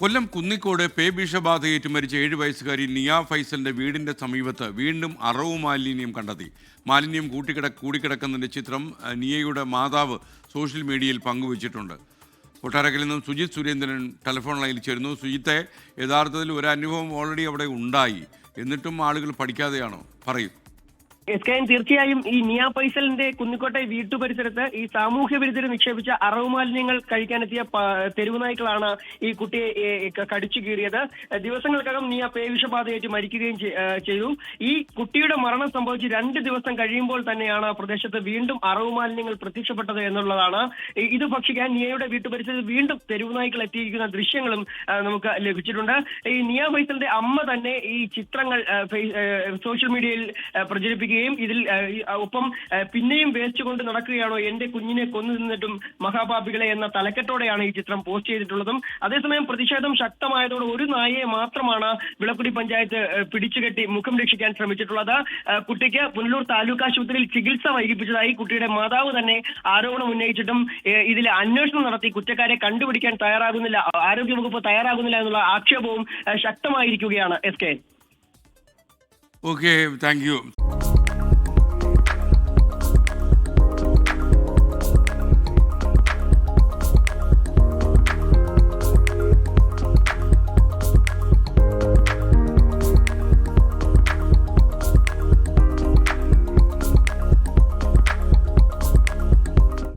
കൊല്ലം കുന്നിക്കോട് പേ വിഷബാധയേറ്റ് മരിച്ച ഏഴ് വയസ്സുകാരി നിയ ഫൈസലിന്റെ വീടിന്റെ സമീപത്ത് വീണ്ടും അറവ് മാലിന്യം കണ്ടെത്തി. മാലിന്യം കൂട്ടിക്കിട കൂടിക്കിടക്കുന്നതിന്റെ ചിത്രം നിയയുടെ മാതാവ് സോഷ്യൽ മീഡിയയിൽ പങ്കുവച്ചിട്ടുണ്ട്. കൊട്ടാരക്കലിൽ നിന്നും സുജിത് സുരേന്ദ്രൻ ടെലിഫോൺ ലൈനിൽ ചേരുന്നു. സുജിത്തെ യഥാർത്ഥത്തിൽ ഒരു അനുഭവം ഓൾറെഡി അവിടെ ഉണ്ടായി. എന്നിട്ടും ആളുകൾ പഠിക്കാതെയാണോ? പറയൂ. എസ് കെ തീർച്ചയായും ഈ നിയ പൈസലിന്റെ കുന്നിക്കോട്ടെ വീട്ടുപരിസരത്ത് ഈ സാമൂഹ്യ വിരുദ്ധരെ നിക്ഷേപിച്ച അറവ് മാലിന്യങ്ങൾ കഴിക്കാനെത്തിയ തെരുവ് നായ്ക്കളാണ് ഈ കുട്ടിയെ കടിച്ചു കീറിയത്. ദിവസങ്ങൾക്കകം നിയ പേവിഷബാധയേറ്റ് മരിക്കുകയും ചെയ്തു. ഈ കുട്ടിയുടെ മരണം സംഭവിച്ച് രണ്ട് ദിവസം കഴിയുമ്പോൾ തന്നെയാണ് പ്രദേശത്ത് വീണ്ടും അറവ് മാലിന്യങ്ങൾ പ്രത്യക്ഷപ്പെട്ടത് എന്നുള്ളതാണ്. ഇത് ഭക്ഷിക്കാൻ നിയയുടെ വീട്ടുപരിസരത്ത് വീണ്ടും തെരുവ് നായ്ക്കൾ എത്തിയിരിക്കുന്ന ദൃശ്യങ്ങളും നമുക്ക് ലഭിച്ചിട്ടുണ്ട്. ഈ നിയ ഫൈസലിന്റെ അമ്മ തന്നെ ഈ ചിത്രങ്ങൾ സോഷ്യൽ മീഡിയയിൽ ആ, പ്രചരിപ്പിക്കുകയും ഇതിൽ ഒപ്പം പിന്നെയും വേസ്റ്റ് കൊണ്ട് നടക്കുകയാണോ എന്റെ കുഞ്ഞിനെ കൊന്നു നിന്നിട്ടും മഹാപാപികളെ എന്ന തലക്കെട്ടോടെയാണ് ഈ ചിത്രം പോസ്റ്റ് ചെയ്തിട്ടുള്ളതും. അതേസമയം പ്രതിഷേധം ശക്തമായതോടെ ഒരു നായയെ മാത്രമാണ് വിളക്കുടി പഞ്ചായത്ത് പിടിച്ചുകെട്ടി മുഖം രക്ഷിക്കാൻ ശ്രമിച്ചിട്ടുള്ളത്. കുട്ടിക്ക് പുനലൂർ താലൂക്ക് ആശുപത്രിയിൽ ചികിത്സ വൈകിപ്പിച്ചതായി കുട്ടിയുടെ മാതാവ് തന്നെ ആരോപണം ഉന്നയിച്ചിട്ടും ഇതിൽ അന്വേഷണം നടത്തി കുറ്റക്കാരെ കണ്ടുപിടിക്കാൻ തയ്യാറാകുന്നില്ല ആരോഗ്യവകുപ്പ് തയ്യാറാകുന്നില്ല എന്നുള്ള ആക്ഷേപവും ശക്തമായിരിക്കുകയാണ് S K. Okay thank you